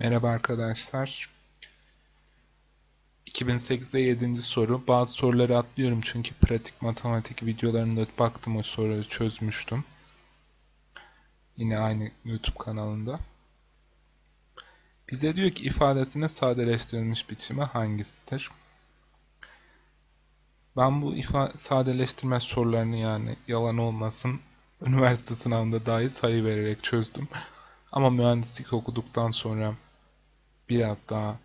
Merhaba arkadaşlar. 2008'de 7. soru. Bazı soruları atlıyorum çünkü pratik matematik videolarında baktım o soruları çözmüştüm. Yine aynı YouTube kanalında. Bize diyor ki ifadesinin sadeleştirilmiş biçimi hangisidir? Ben bu ifa sadeleştirme sorularını yani yalan olmasın üniversite sınavında dahi sayı vererek çözdüm. Ama mühendislik okuduktan sonra biraz daha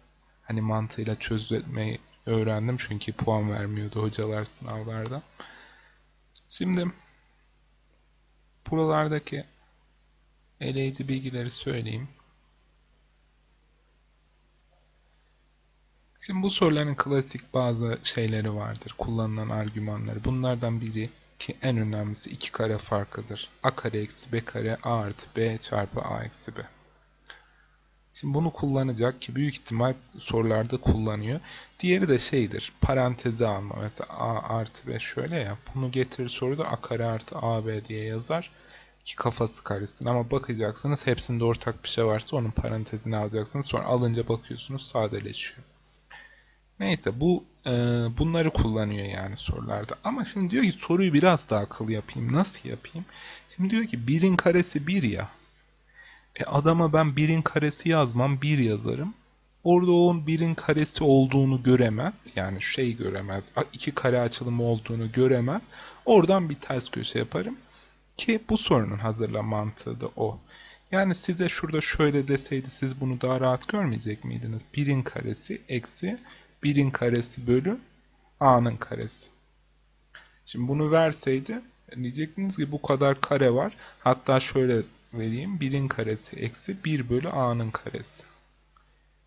hani mantığıyla çözmeyi öğrendim çünkü puan vermiyordu hocalar sınavlarda. Şimdi buralardaki eleyici bilgileri söyleyeyim. Şimdi bu soruların klasik bazı şeyleri vardır. Kullanılan argümanları. Bunlardan biri ki en önemlisi iki kare farkıdır. A kare eksi B kare A artı B çarpı A eksi B. Şimdi bunu kullanacak ki büyük ihtimal sorularda kullanıyor. Diğeri de şeydir. Parantezi alma. Mesela A artı B şöyle ya. Bunu getirir soruda A kare artı AB diye yazar. Ki kafası karışsın. Ama bakacaksınız hepsinde ortak bir şey varsa onun parantezini alacaksınız. Sonra alınca bakıyorsunuz sadeleşiyor. Neyse bu e, bunları kullanıyor yani sorularda. Ama şimdi diyor ki soruyu biraz daha akıllı yapayım. Nasıl yapayım? Şimdi diyor ki birin karesi bir ya. E adama ben birin karesi yazmam bir yazarım. Orada onun birin karesi olduğunu göremez. Yani şey göremez. iki kare açılımı olduğunu göremez. Oradan bir ters köşe yaparım. Ki bu sorunun hazırlama mantığı da o. Yani size şurada şöyle deseydi siz bunu daha rahat görmeyecek miydiniz? Birin karesi eksi birin karesi bölü a'nın karesi. Şimdi bunu verseydi diyecektiniz ki bu kadar kare var. Hatta şöyle vereyim. birin karesi eksi 1 bölü a'nın karesi.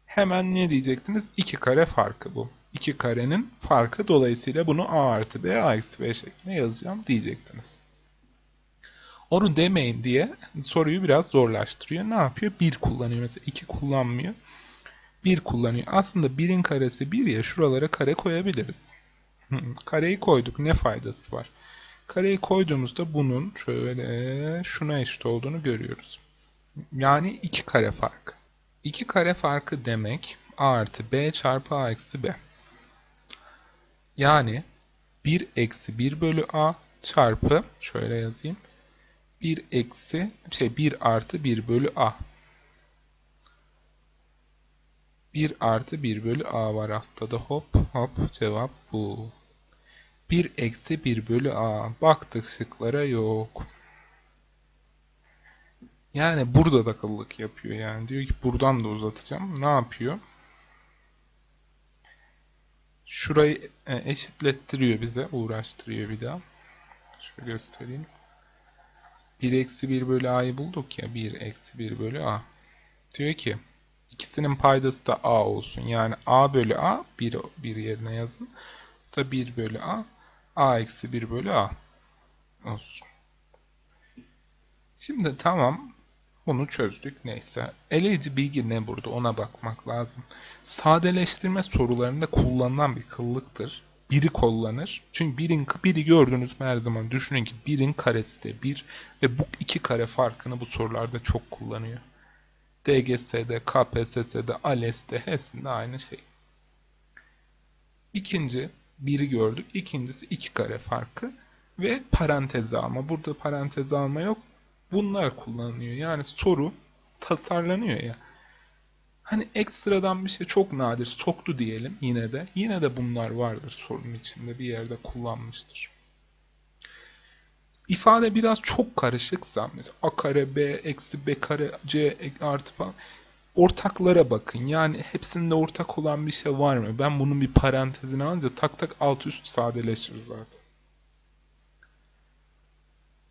Hemen ne diyecektiniz? 2 kare farkı bu. 2 karenin farkı dolayısıyla bunu a artı b a eksi b şeklinde yazacağım diyecektiniz. Onu demeyin diye soruyu biraz zorlaştırıyor. Ne yapıyor? 1 kullanıyor. Mesela 2 kullanmıyor. 1 kullanıyor. Aslında 1'in karesi 1 ya şuralara kare koyabiliriz. Kareyi koyduk. Ne faydası var? Kareyi koyduğumuzda bunun şöyle şuna eşit olduğunu görüyoruz. Yani 2 kare farkı. 2 kare farkı demek a artı b çarpı a eksi b. Yani 1 eksi 1 bölü a çarpı şöyle yazayım. 1 eksi şey 1 artı 1 bölü a. 1 artı 1 bölü a var altta da hop hop cevap bu. 1 eksi 1 bölü a. Baktık şıklara yok. Yani burada da kıllık yapıyor yani. Diyor ki buradan da uzatacağım. Ne yapıyor? Şurayı e, eşitlettiriyor bize. Uğraştırıyor bir daha. Şöyle göstereyim. 1 eksi 1 bölü a'yı bulduk ya. 1 eksi 1 bölü a. Diyor ki ikisinin paydası da a olsun. Yani a bölü a 1, 1 yerine yazın. Bu da 1 bölü a a eksi 1 bölü a olsun. Şimdi tamam bunu çözdük neyse. Eleyici bilgi ne burada ona bakmak lazım. Sadeleştirme sorularında kullanılan bir kıllıktır. Biri kullanır. Çünkü birin biri gördünüz mü her zaman düşünün ki birin karesi de bir ve bu iki kare farkını bu sorularda çok kullanıyor. DGS'de, KPSS'de, ALES'te hepsinde aynı şey. İkinci biri gördük. İkincisi iki kare farkı ve parantez alma. Burada parantez alma yok. Bunlar kullanılıyor. Yani soru tasarlanıyor ya. Hani ekstradan bir şey çok nadir soktu diyelim yine de. Yine de bunlar vardır sorunun içinde bir yerde kullanmıştır. İfade biraz çok karışıksa mesela a kare b eksi b kare c artı falan ortaklara bakın. Yani hepsinde ortak olan bir şey var mı? Ben bunun bir parantezini alınca tak tak alt üst sadeleşir zaten.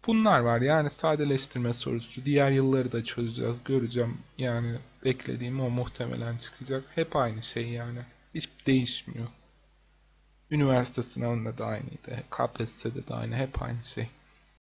Bunlar var yani sadeleştirme sorusu. Diğer yılları da çözeceğiz, göreceğim. Yani beklediğim o muhtemelen çıkacak. Hep aynı şey yani. Hiç değişmiyor. Üniversite sınavında da aynıydı. KPSS'de de aynı. Hep aynı şey.